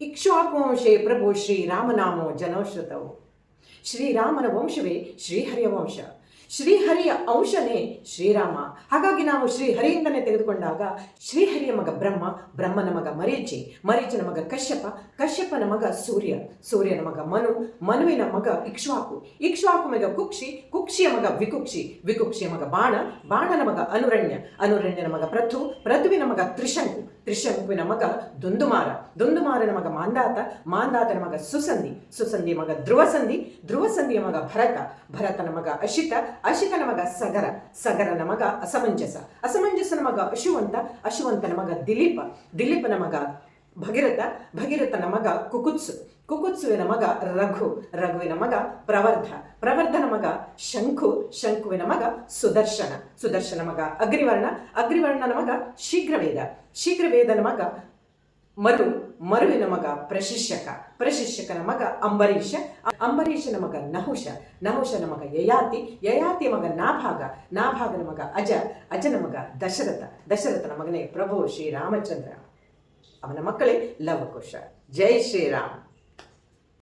ఇక్ష్వాకువంశే ప్రభు శ్రీరామనామో జనౌషతౌ శ్రీరామన వంశవే శ్రీహర్యవంశ ಶ್ರೀಹರಿಯ ಅಂಶನೇ ಶ್ರೀರಾಮ. ಹಾಗಾಗಿ ನಾವು ಶ್ರೀಹರಿಯಿಂದನೇ ತೆಗೆದುಕೊಂಡಾಗ ಶ್ರೀಹರಿಯ ಮಗ ಬ್ರಹ್ಮ, ಬ್ರಹ್ಮನ ಮಗ ಮರೀಚಿ, ಮರೀಚನ ಮಗ ಕಶ್ಯಪ, ಕಶ್ಯಪನ ಮಗ ಸೂರ್ಯ, ಸೂರ್ಯನ ಮಗ ಮನು, ಮನುವಿನ ಮಗ ಇಕ್ಷ್ವಾಕು. ಇಕ್ಷ್ವಾಕು ಮಗ ಕುಕ್ಷಿ, ಕುಕ್ಷಿಯ ಮಗ ವಿಕುಕ್ಷಿ, ವಿಕುಕ್ಷಿಯ ಮಗ ಬಾಣ, ಬಾಣನ ಮಗ ಅನುರಣ್ಯ, ಅನುರಣ್ಯನ ಮಗ ಪ್ರಥು, ಪ್ರಥುವಿನ ಮಗ ತ್ರಿಶಂಕು, ತ್ರಿಶಂಕುವಿನ ಮಗ ದುಂದುಮಾರ, ದುಂದುಮಾರನ ಮಗ ಮಾಂದಾತ, ಮಾಂದಾತನ ಮಗ ಸುಸಂಧಿ ಸುಸಂಧಿಯ ಮಗ ಧ್ರುವಸಂಧಿ, ಧ್ರುವಸಂಧಿಯ ಮಗ ಭರತ, ಭರತನ ಮಗ ಅಶಿತ ಅಶಿತನ ಮಗ ಸಗರ, ಸಗರನ ಮಗ ಅಸಮಂಜಸ. ಅಸಮಂಜಸನ ಮಗ ಅಶುವಂತ, ಅಶುವಂತನ ಮಗ ದಿಲೀಪ. ದಿಲೀಪನ ಮಗ ಭಗೀರಥ, ಭಗೀರಥನ ಮಗ ಕುಕುತ್ಸು. ಕುಕುತ್ಸುವಿನ ಮಗ ರಘು, ರಘುವಿನ ಮಗ ಪ್ರವರ್ಧ. ಪ್ರವರ್ಧನ ಮಗ ಶಂಖು ಶಂಕುವಿನ ಮಗ ಸುದರ್ಶನ. ಸುದರ್ಶನ ಮಗ ಅಗ್ರಿವರ್ಣ ಅಗ್ರಿವರ್ಣನ ಮಗ ಶೀಘ್ರವೇದ. ಶೀಘ್ರವೇದನ ಮಗ ಮರು ಮರುವಿನ ಮಗ ಪ್ರಶಿಷ್ಯಕ ಪ್ರಶಿಷ್ಯಕನ ಮಗ ಅಂಬರೀಷ, ಅಂಬರೀಷನ ಮಗ ನಹುಷ, ನಹುಷನ ಮಗ ಯಯಾತಿ ಯಯಾತಿಯ ಮಗ ನಾಭಾಗ, ನಾಭಾಗನ ಮಗ ಅಜ, ಅಜನ ಮಗ ದಶರಥ, ದಶರಥನ ಮಗನೇ ಪ್ರಭು ಶ್ರೀರಾಮಚಂದ್ರ. ಅವನ ಮಕ್ಕಳೇ ಲವಕುಶ. ಜೈ ಶ್ರೀರಾಮ್.